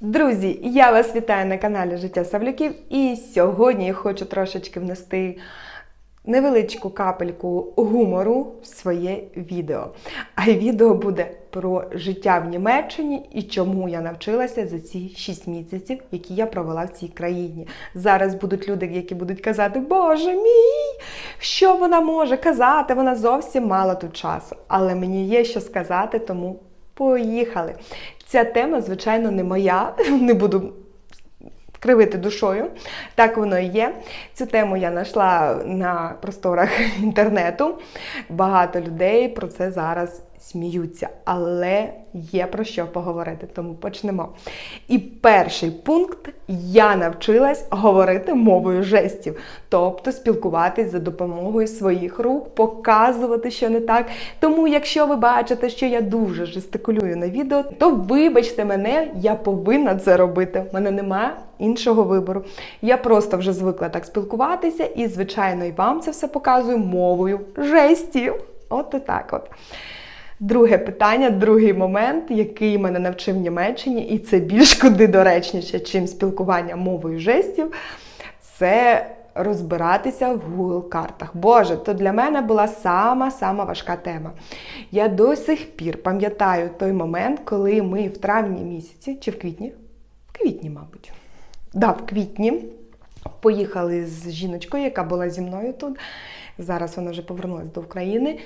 Друзі, я вас вітаю на каналі Життя Савлюків. І сьогодні я хочу трошечки внести невеличку капельку гумору в своє відео. А відео буде про життя в Німеччині і чому я навчилася за ці 6 місяців, які я провела в цій країні. Зараз будуть люди, які будуть казати, Боже мій, що вона може казати? Вона зовсім мало тут часу. Але мені є що сказати, тому поїхали. Ця тема, звичайно, не моя, не буду кривити душою. Так воно і є. Цю тему я знайшла на просторах інтернету. Багато людей про це зараз сміються, але є про що поговорити, тому почнемо. І перший пункт я навчилась говорити мовою жестів, тобто спілкуватись за допомогою своїх рук, показувати, що не так. Тому, якщо ви бачите, що я дуже жестикулюю на відео, то вибачте мене, я повинна це робити. У мене немає іншого вибору. Я просто вже звикла так спілкуватися, і, звичайно, і вам це все показую мовою жестів. От і так от. Друге питання, другий момент, який мене навчив в Німеччині, і це більш куди доречніше, чим спілкування мовою жестів, це розбиратися в Google картах. Боже, то для мене була сама-сама важка тема. Я до сих пір пам'ятаю той момент, коли ми в травні місяці, чи в квітні? В квітні, мабуть. Да, в квітні поїхали з жіночкою, яка була зі мною тут. Зараз вона вже повернулася до України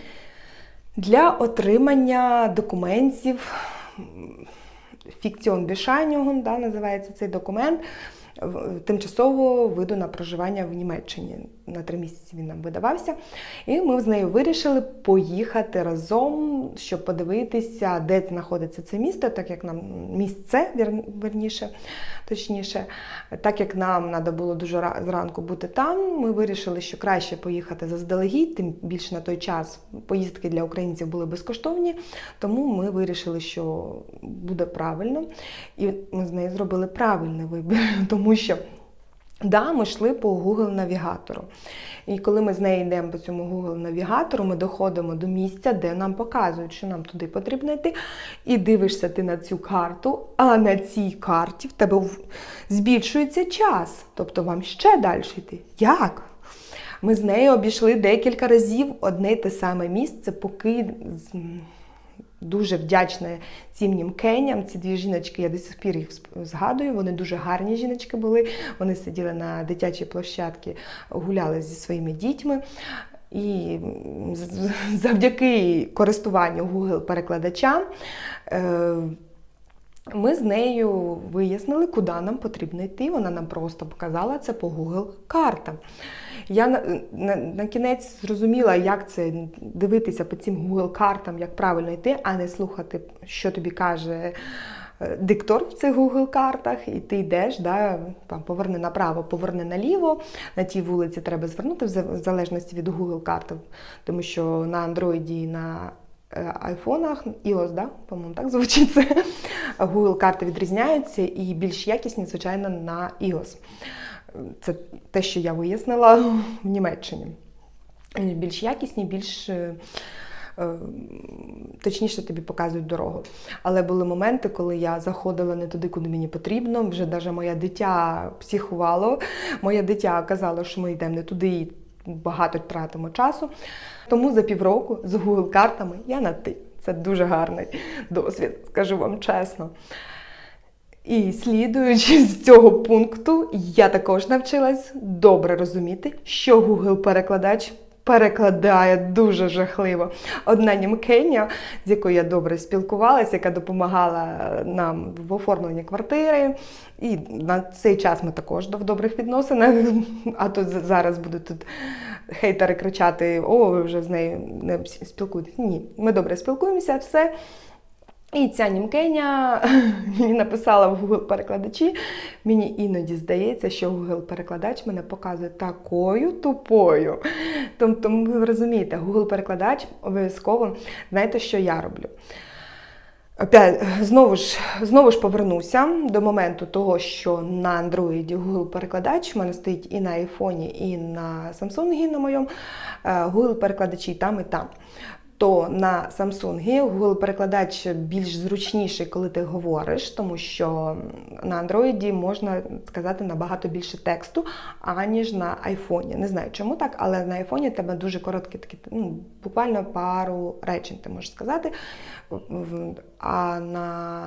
для отримання документів фікціон Бішайнюгун, да, називається цей документ тимчасового виду на проживання в Німеччині. На три місяці він нам видавався. І ми з нею вирішили поїхати разом, щоб подивитися, де знаходиться це місто, так як нам місце, вір- верніше, точніше, так як нам треба було дуже зранку бути там, ми вирішили, що краще поїхати заздалегідь, тим більше на той час поїздки для українців були безкоштовні. Тому ми вирішили, що буде правильно. І ми з нею зробили правильний вибір, тому що. Да, ми йшли по Google навігатору. І коли ми з нею йдемо по цьому Google навігатору, ми доходимо до місця, де нам показують, що нам туди потрібно йти. І дивишся ти на цю карту, а на цій карті в тебе збільшується час. Тобто вам ще далі йти. Як? Ми з нею обійшли декілька разів одне й те саме місце, поки дуже вдячна цим німкеням. Ці дві жіночки, я до сих пір їх згадую. Вони дуже гарні жіночки були. Вони сиділи на дитячій площадці, гуляли зі своїми дітьми. І завдяки користуванню Google перекладачам е, ми з нею вияснили, куди нам потрібно йти. Вона нам просто показала це по Google картам. Я на, на, на кінець зрозуміла, як це дивитися по цим Google картам, як правильно йти, а не слухати, що тобі каже е, диктор в цих Google картах, і ти йдеш, да, там, поверни направо, поверни наліво. На тій вулиці треба звернути в залежності від Google карти, тому що на Android і на е, айфонах, iOS, да? по-моєму, так звучить це. Google карти відрізняються і більш якісні, звичайно, на iOS. Це те, що я вияснила в Німеччині. Більш якісні, більш е, е, точніше тобі показують дорогу. Але були моменти, коли я заходила не туди, куди мені потрібно. Вже навіть моє дитя психувало. Моє дитя казало, що ми йдемо не туди і багато тратимо часу. Тому за півроку з Google картами я на ти. Це дуже гарний досвід, скажу вам чесно. І слідуючи з цього пункту, я також навчилась добре розуміти, що Google-перекладач перекладає дуже жахливо. Одна німкеня, з якою я добре спілкувалася, яка допомагала нам в оформленні квартири. І на цей час ми також в добрих відносинах. А то зараз будуть тут хейтери кричати: о, ви вже з нею не спілкуєтесь. Ні, ми добре спілкуємося, все. І ця німкеня мені написала в Google перекладачі. Мені іноді здається, що Google перекладач мене показує такою тупою. Тобто, ви розумієте, Google перекладач обов'язково знаєте, що я роблю. Знову ж, знову ж повернуся до моменту того, що на Android Google перекладач в мене стоїть і на айфоні, і на Samsung на моєму е, Google перекладачі і там і там. То на Samsung Google перекладач більш зручніший, коли ти говориш, тому що на Android можна сказати набагато більше тексту, аніж на айфоні. Не знаю, чому так, але на айфоні тебе дуже короткі такі, ну, буквально пару речень ти можеш сказати. А на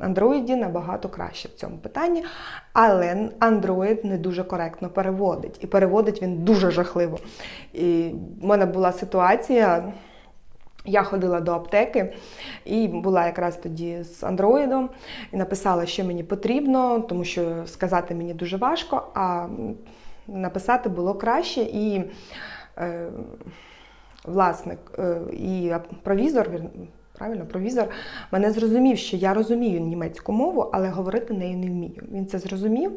Android набагато краще в цьому питанні. Але Android не дуже коректно переводить. І переводить він дуже жахливо. І в мене була ситуація. Я ходила до аптеки і була якраз тоді з андроїдом і написала, що мені потрібно, тому що сказати мені дуже важко, а написати було краще. І е, власник е, і провізор, правильно, провізор мене зрозумів, що я розумію німецьку мову, але говорити нею не вмію. Він це зрозумів.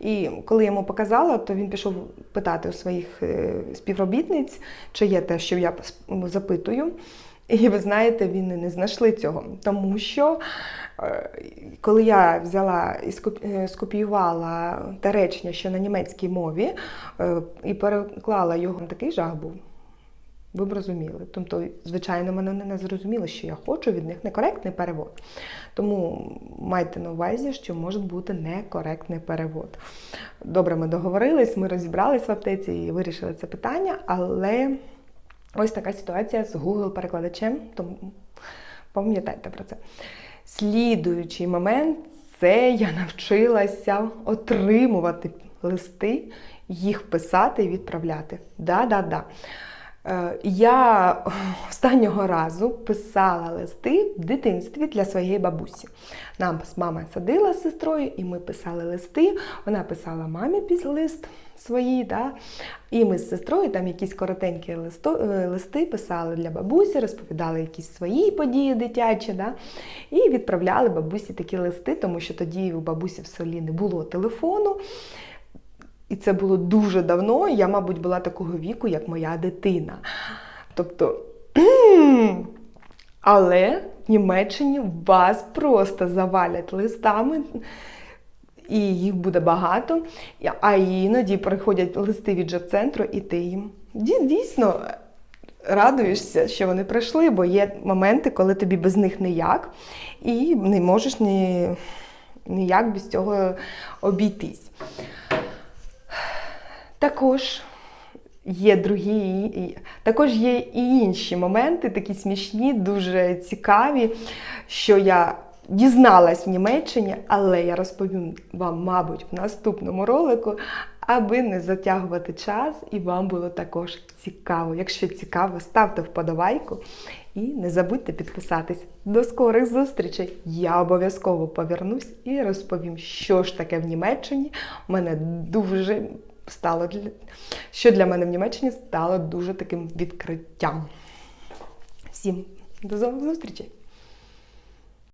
І коли я йому показала, то він пішов питати у своїх е, співробітниць, чи є те, що я запитую. І ви знаєте, він не знайшли цього, тому що е, коли я взяла і е, скопіювала те речення, що на німецькій мові, і переклала його, такий жах був. Ви б розуміли. Тобто, звичайно, мене не зрозуміло, що я хочу від них некоректний перевод. Тому майте на увазі, що може бути некоректний перевод. Добре, ми договорились, ми розібрались в аптеці і вирішили це питання, але ось така ситуація з Google-перекладачем, тому пам'ятайте про це. Слідуючий момент це я навчилася отримувати листи, їх писати і відправляти. Да-да-да. Е, Я останнього разу писала листи в дитинстві для своєї бабусі. Нам мама садила з сестрою, і ми писали листи. Вона писала мамі лист свої, да? і ми з сестрою там якісь коротенькі е, листи писали для бабусі, розповідали якісь свої події дитячі, да? і відправляли бабусі такі листи, тому що тоді у бабусі в селі не було телефону. І це було дуже давно. Я, мабуть, була такого віку, як моя дитина. Тобто, але в Німеччині вас просто завалять листами, і їх буде багато. А іноді приходять листи від джоб-центру, і ти їм дійсно радуєшся, що вони прийшли, бо є моменти, коли тобі без них ніяк, і не можеш ні, ніяк без цього обійтись. Також є другі, також є і інші моменти, такі смішні, дуже цікаві, що я дізналась в Німеччині, але я розповім вам, мабуть, в наступному ролику, аби не затягувати час і вам було також цікаво. Якщо цікаво, ставте вподобайку і не забудьте підписатись. До скорих зустрічей! Я обов'язково повернусь і розповім, що ж таке в Німеччині. Мене дуже стало для що для мене в Німеччині стало дуже таким відкриттям. Всім до зустрічі!